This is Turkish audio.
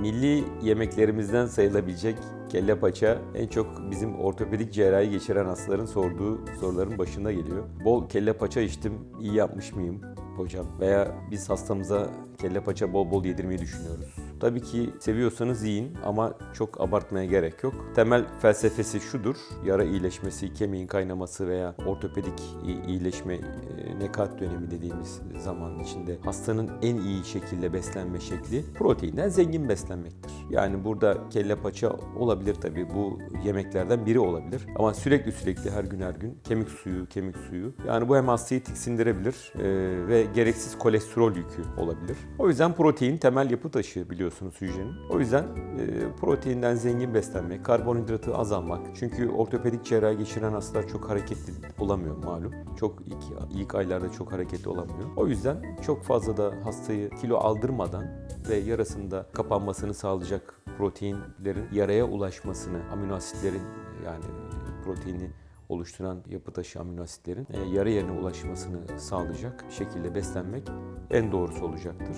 milli yemeklerimizden sayılabilecek kelle paça en çok bizim ortopedik cerrahi geçiren hastaların sorduğu soruların başında geliyor. Bol kelle paça içtim, iyi yapmış mıyım hocam? Veya biz hastamıza kelle paça bol bol yedirmeyi düşünüyoruz. Tabii ki seviyorsanız yiyin ama çok abartmaya gerek yok. Temel felsefesi şudur. Yara iyileşmesi, kemiğin kaynaması veya ortopedik iyileşme, e, nekat dönemi dediğimiz zaman içinde hastanın en iyi şekilde beslenme şekli proteinden zengin beslenmektir. Yani burada kelle paça olabilir tabii bu yemeklerden biri olabilir. Ama sürekli sürekli her gün her gün kemik suyu, kemik suyu. Yani bu hem hastayı tiksindirebilir e, ve gereksiz kolesterol yükü olabilir. O yüzden protein temel yapı taşı biliyorsunuz hücrenin. O yüzden e, proteinden zengin beslenmek, karbonhidratı azalmak. Çünkü ortopedik cerrahi geçiren hastalar çok hareketli olamıyor malum. Çok ilk, ilk aylarda çok hareketli olamıyor. O yüzden çok fazla da hastayı kilo aldırmadan ve yarasında kapanmasını sağlayacak proteinlerin yaraya ulaşmasını, amino asitlerin yani proteini oluşturan yapı taşı amino asitlerin e, yara yerine ulaşmasını sağlayacak şekilde beslenmek en doğrusu olacaktır.